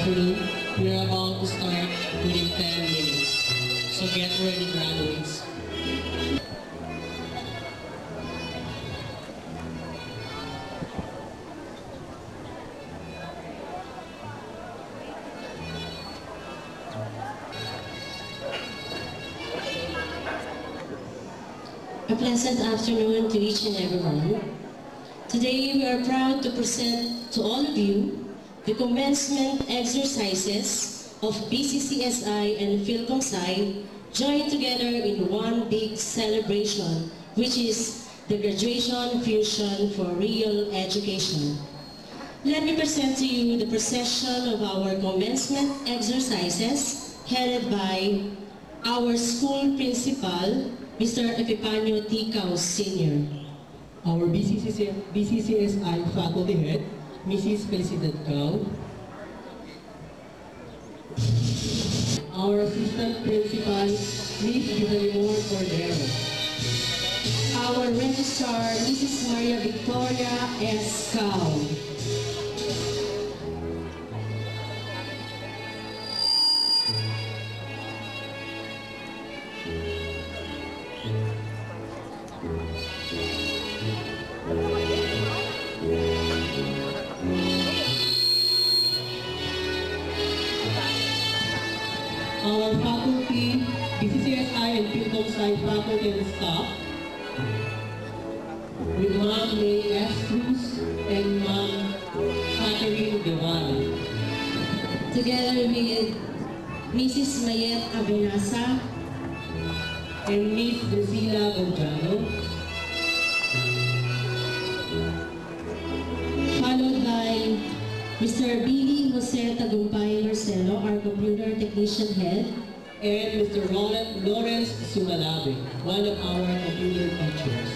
afternoon. We are about to start within 10 minutes. So get ready, graduates. A pleasant afternoon to each and everyone. Today we are proud to present to all of you the commencement exercises of BCCSI and PhilComSci joined together in one big celebration, which is the graduation fusion for real education. Let me present to you the procession of our commencement exercises headed by our school principal, Mr. Epipanio T. Sr. Our BCCSI faculty head, Mrs. President Cao. Our assistant principal, Ms. Gizalimor Cordero. Our registrar, Mrs. Maria Victoria S. Cao. Our faculty, BCCSI and PhilComSci faculty and staff, with Ma'am May S. Cruz and Ma'am Catherine Guevara. Together with Mrs. Mayet Abinasa, and Miss Drusilla Gonzalo, followed by Mr. Billy Jose Tagumpay Marcelo, our computer technician head, and Mr. Roland Lawrence Sumalabe, one of our computer teachers.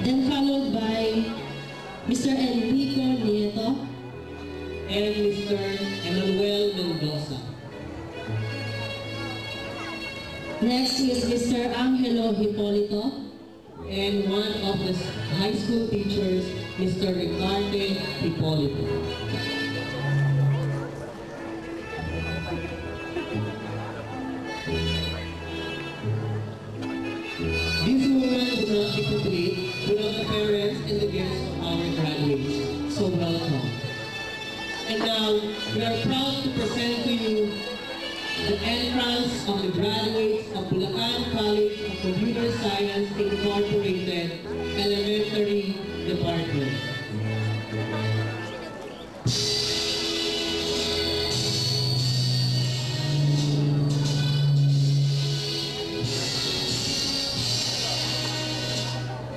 then followed by Mr. Enrico Nieto, and Mr. Emmanuel Mendoza. next is Mr. Angelo Hipolito, And one of the high school teachers, Mr. Ricardo Hipolito.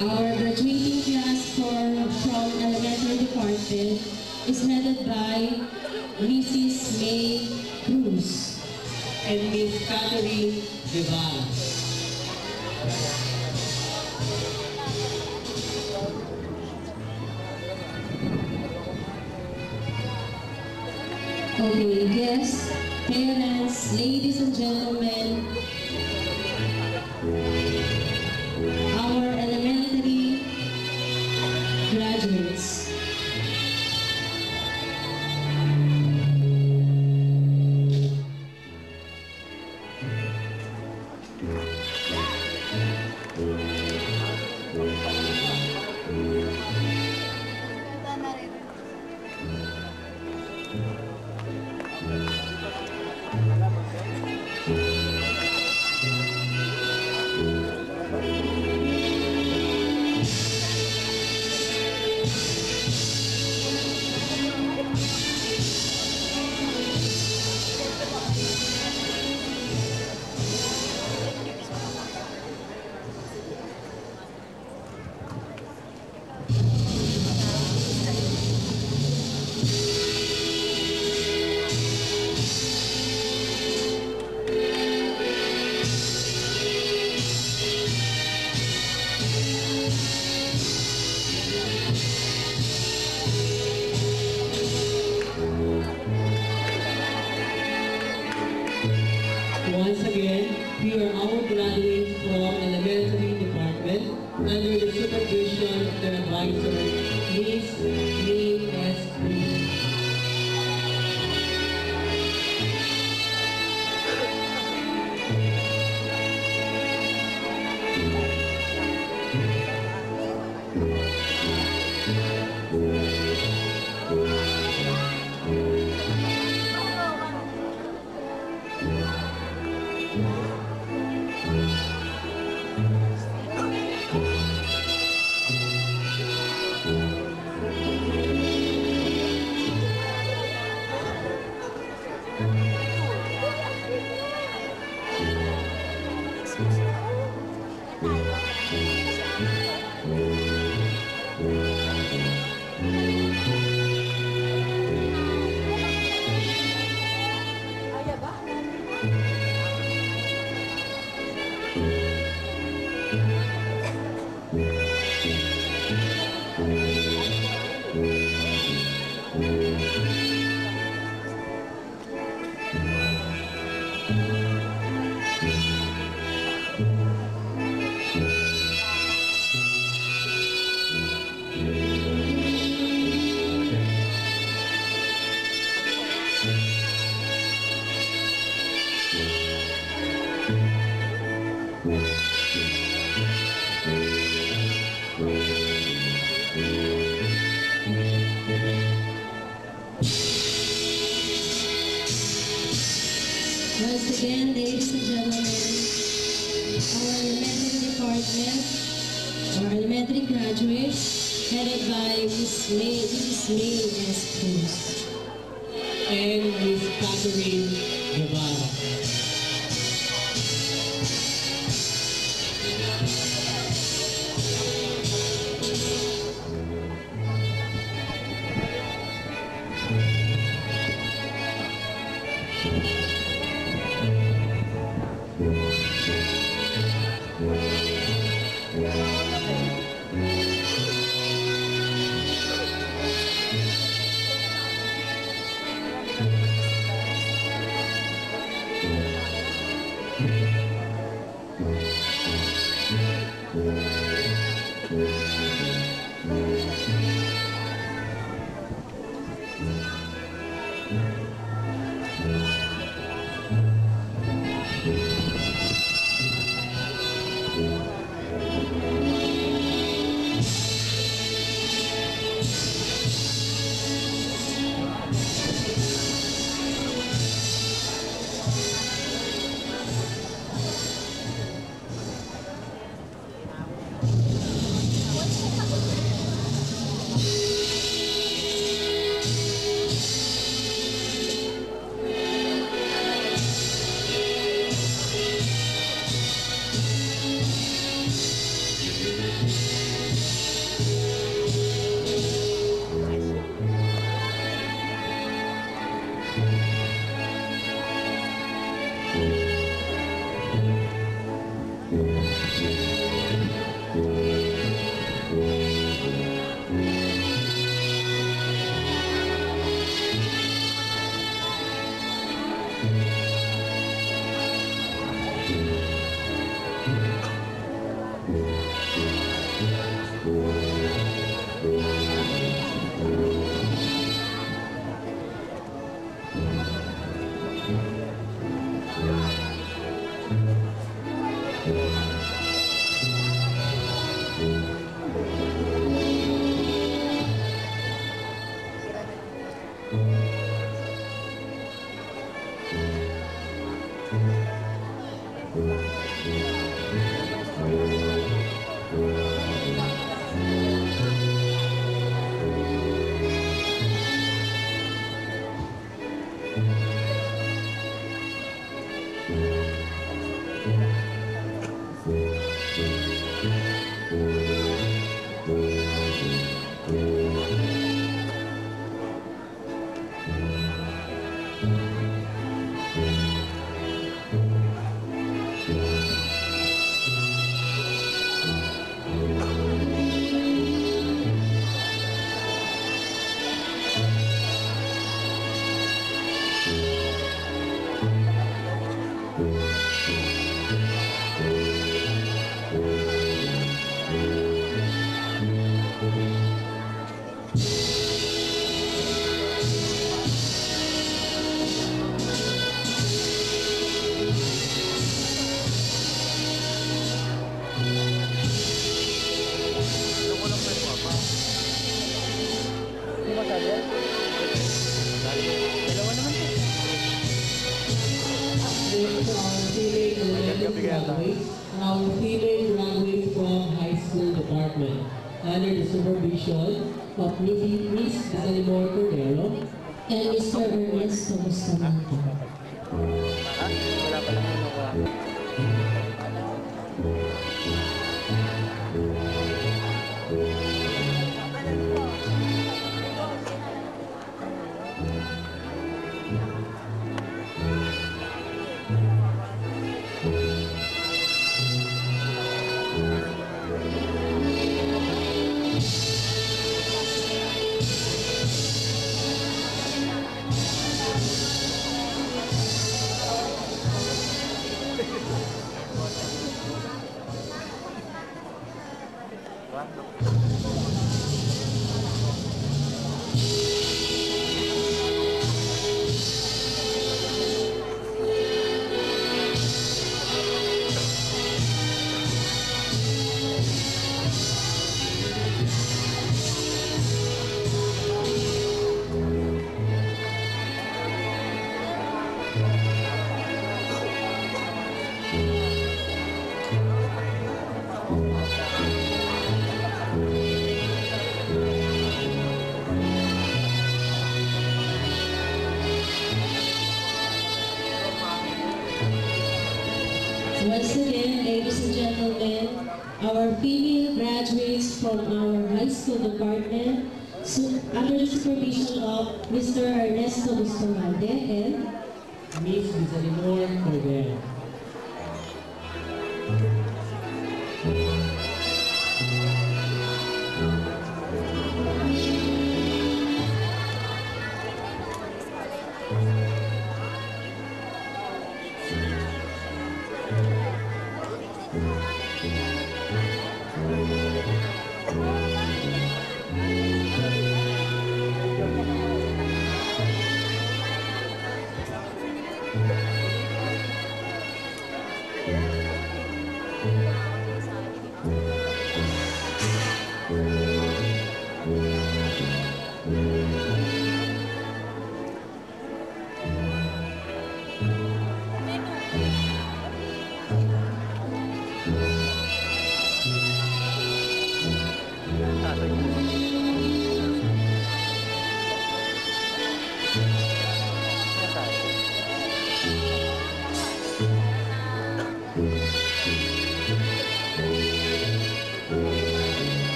Our graduating class for, from elementary department is headed by Mrs. May Cruz. and Miss Catherine Guevara. Okay, guests, parents, ladies and gentlemen, By our female graduates from our high school department under the supervision of Mr. Ernesto Bustamante and Ms. Bizalinor Cordero.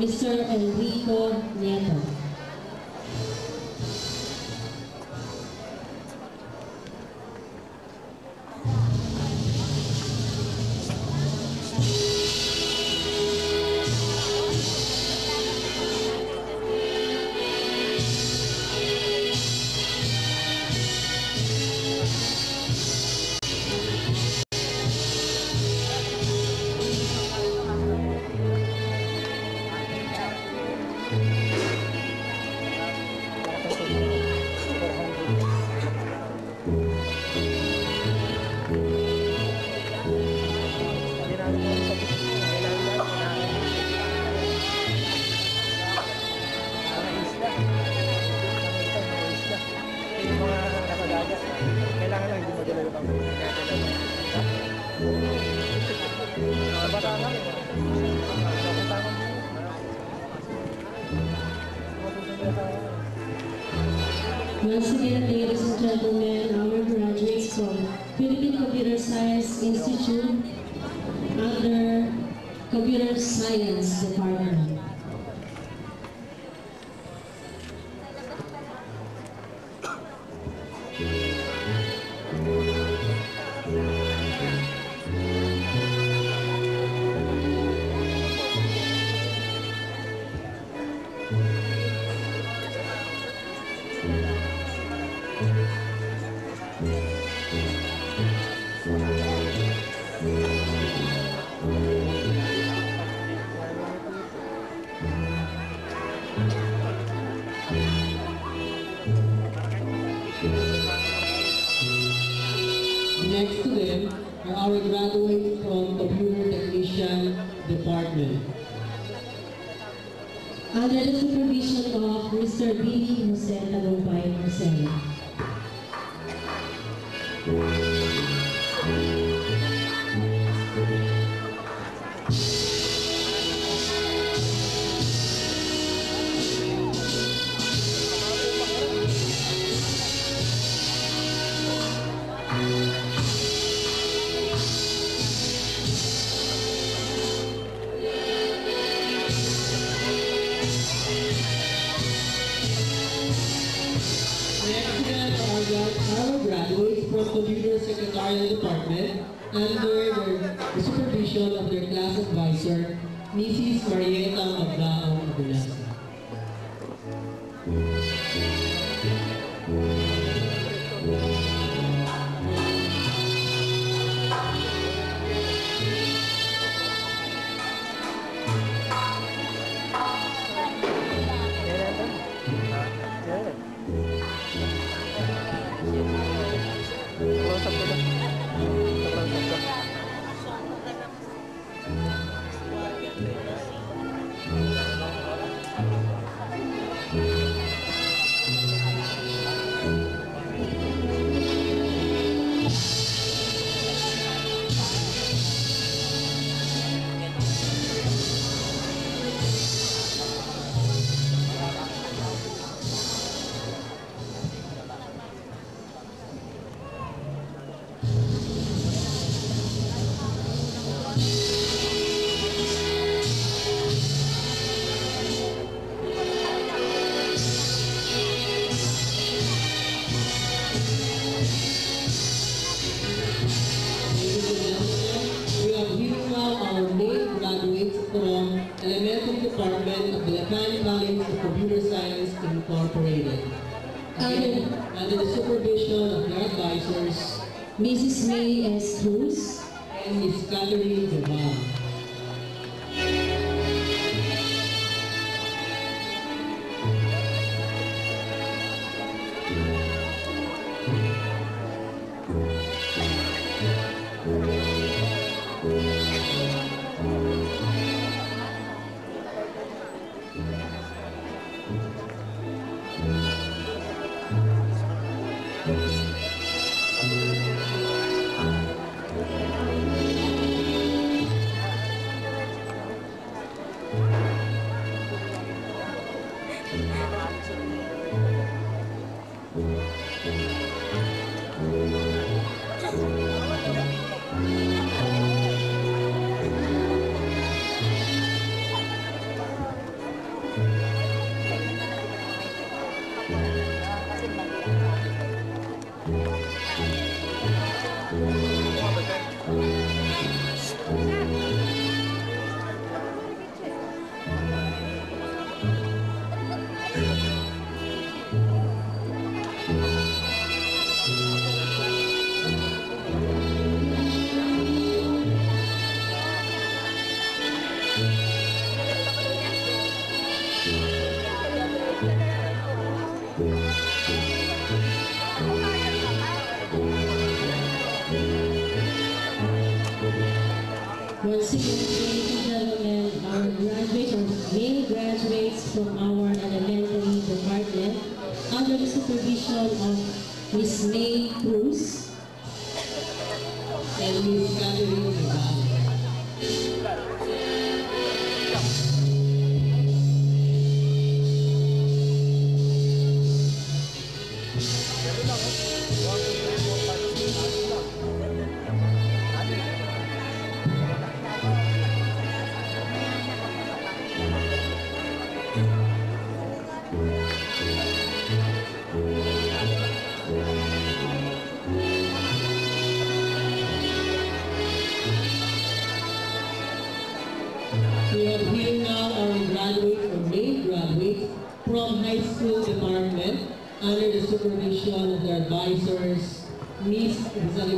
Mr. Enrique. Once again, ladies and gentlemen, our graduates from Philippine Computer Science Institute under Computer Science Department. Next to them are our graduates from Computer Technician Department. Under the supervision of Mr. B. of Computer Science Incorporated. Again, under the supervision of their advisors Mrs. May S. Cruz. and Ms. Catherine Duval. advisors, Miss Rosalie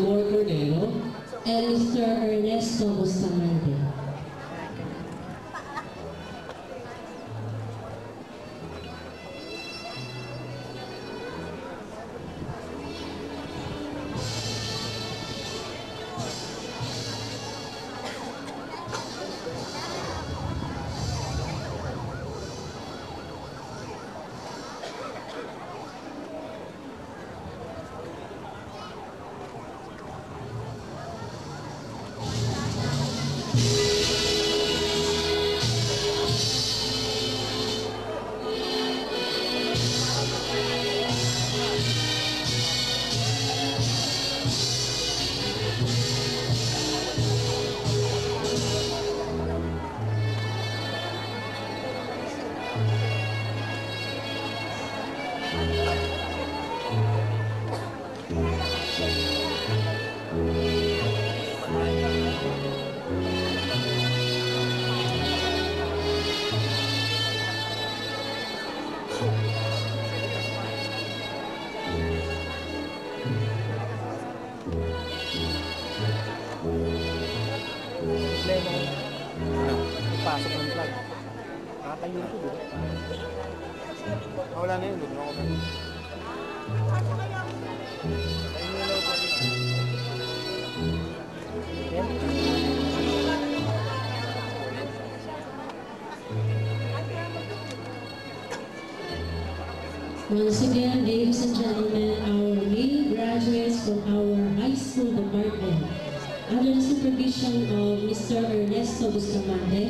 selection of Mr. Ernesto Bustamante.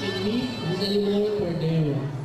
And me, Rosalimar Cordero.